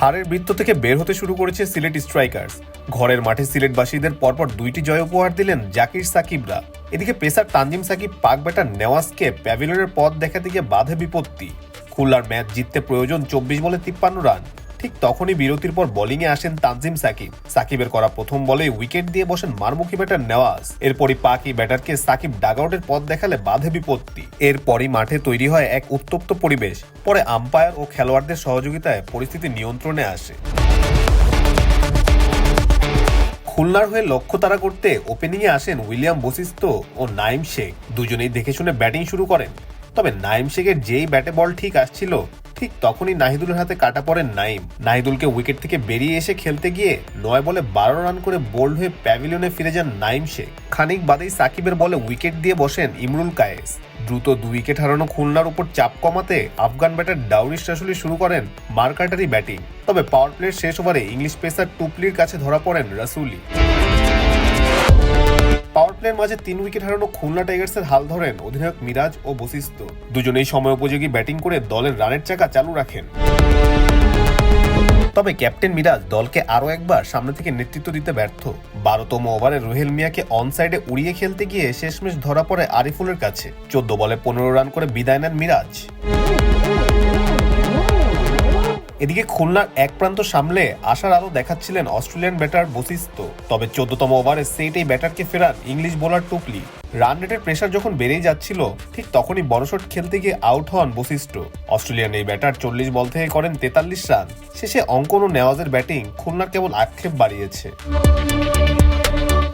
হারের বৃত্ত থেকে বের হতে শুরু করেছে সিলেট স্ট্রাইকার্স। ঘরের মাঠে সিলেটবাসীদের পরপর দুইটি জয় উপহার দিলেন জাকির সাকিবরা। এদিকে পেসার তানজিম সাকিব, পাক ব্যাটার নেওয়াজকে প্যাভিলিয়নের পথ দেখাতে গিয়ে বাধে বিপত্তি। খুলনার ম্যাচ জিততে প্রয়োজন চব্বিশ বলে তিপ্পান্ন রান। ঠিক তখনই বিরতির পর বোলিংয়ে আসেন তানজিম সাকিব। সাকিবের করা প্রথম বলে উইকেট দিয়ে বসেন মারমুখী ব্যাটার নেওয়াজ। এরপরই পাকি ব্যাটারকে সাকিব ডাগআউটের পথ দেখালে বাধে বিপত্তি। এরপরই মাঠে তৈরি হয় এক উত্তপ্ত পরিবেশ। পরে আম্পায়ার ও খেলোয়াড়দের সহযোগিতায় পরিস্থিতি নিয়ন্ত্রণে আসে। খুলনার হয়ে লক্ষ্য তারা করতে ওপেনিংয়ে আসেন উইলিয়াম বসিস্ত ও নাইম শেখ। দুজনেই দেখে শুনে ব্যাটিং শুরু করেন। তবে নাইম শেখের যেই ব্যাটে বল ঠিক আসছিল ঠিক তখনই নাহিদুলের হাতে কাটা পড়েন নাইম। নাহিদুলকে উইকেট থেকে বেরিয়ে এসে খেলতে গিয়ে নয় বলে বারো রান করে বোল্ড হয়ে প্যাভিলিয়নে ফিরে যান নাইম শেখ। খানিক বাদেই সাকিবের বলে উইকেট দিয়ে বসেন ইমরুল কায়েস। দ্রুত দুই উইকেট হারানো খুলনার উপর চাপ কমাতে আফগান ব্যাটার ডাউরিশ রাসুলি শুরু করেন মার্কাটারি ব্যাটিং। তবে পাওয়ার প্লের শেষ ওভারে ইংলিশ পেসার টুপলির কাছে ধরা পড়েন রাসুলি। পাওয়ার মাঝে তিন উইকেট হারানো খুলনা টাইগার্সের হাল ধরেন অধিনায়ক মিরাজ ও বশিষ্ঠ। দুজনেই সময় উপযোগী ব্যাটিং করে দলের রানের চাকা চালু রাখেন। তবে ক্যাপ্টেন মিরাজ দলকে আরও একবার সামনে থেকে নেতৃত্ব দিতে ব্যর্থ। বারোতম ওভারে রোহেল মিয়াকে অনসাইডে উড়িয়ে খেলতে গিয়ে শেষমেশ ধরা পড়ে আরিফুলের কাছে। চোদ্দ বলে পনেরো রান করে বিদায় নেন মিরাজ। এদিকে খুলনার এক প্রান্ত সামলে আশার আলো দেখাচ্ছিলেন অস্ট্রেলিয়ান ব্যাটার বশিষ্ঠ তবে চোদ্দতম ওভারে সেইটাই ব্যাটারকে ফেরান ইংলিশ বোলার টুকলি। রান রেটের প্রেশার যখন বেড়েই যাচ্ছিল, ঠিক তখনই বড়শট খেলতে গিয়ে আউট হন বশিষ্ঠ অস্ট্রেলিয়ান এই ব্যাটার চল্লিশ বল থেকে করেন তেতাল্লিশ রান। শেষে অঙ্কন ও নেওয়াজের ব্যাটিং খুলনার কেবল আক্ষেপ বাড়িয়েছে।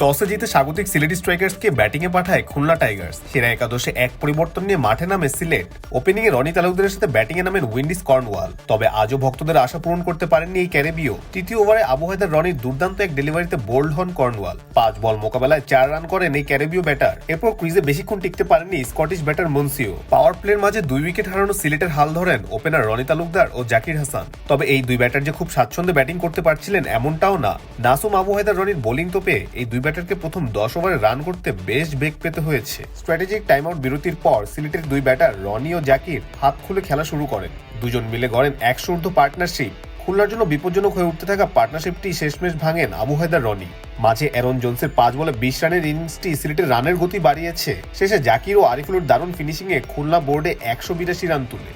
টসে জিতে স্বাগতিক সিলেট স্ট্রাইকার্সকে ব্যাটিংয়ে পাঠায় খুলনা টাইগার্স। সেরা একাদশে এক পরিবর্তন নিয়ে মাঠে নামে সিলেট। ওপেনিংয়ে রনি তালুকদারের সাথে ব্যাটিংয়ে নামেন উইন্ডিজ কর্নওয়াল। তবে আজও ভক্তদের আশা পূরণ করতে পারেননি এই ক্যারেবিও তৃতীয় ওভারে আবু রনির দুর্দান্ত এক ডেলিভারিতে বোল্ড হন কর্নওয়াল। পাঁচ বল মোকাবেলায় চার রান করেন এই ক্যারেবিও ব্যাটার। এরপর ক্রিজে বেশিক্ষণ টিকতে পারেননি স্কটিশ ব্যাটার মনসিও। পাওয়ার প্লের মাঝে দুই উইকেট হারানো সিলেটের হাল ধরেন ওপেনার রনি তালুকদার ও জাকির হাসান। তবে এই দুই ব্যাটার যে খুব স্বাচ্ছন্দ্যে ব্যাটিং করতে পারছিলেন এমনটাও না। নাসুম আবু হায়দার রনির বোলিং তোপে এই দুই ব্যাটারকে প্রথম দশ ওভারে রান করতে বেশ বেগ পেতে হয়েছে। স্ট্র্যাটেজিক টাইম আউট বিরতির পর সিলেটের দুই ব্যাটার রনি ও জাকির হাত খুলে খেলা শুরু করেন। দুজন মিলে গড়েন একশো ঊর্ধ্ব পার্টনারশিপ। খুলনার জন্য বিপজ্জনক হয়ে উঠতে থাকা পার্টনারশিপটি শেষমেশ ভাঙেন আবু হায়দার রনি। মাঝে অ্যারন জোনসের পাঁচ বলে বিশ রানের ইনিংসটি সিলেটের রানের গতি বাড়িয়েছে। শেষে জাকির ও আরিফুলের দারুণ ফিনিশিংয়ে খুলনা বোর্ডে একশো বিরাশি রান তুলে।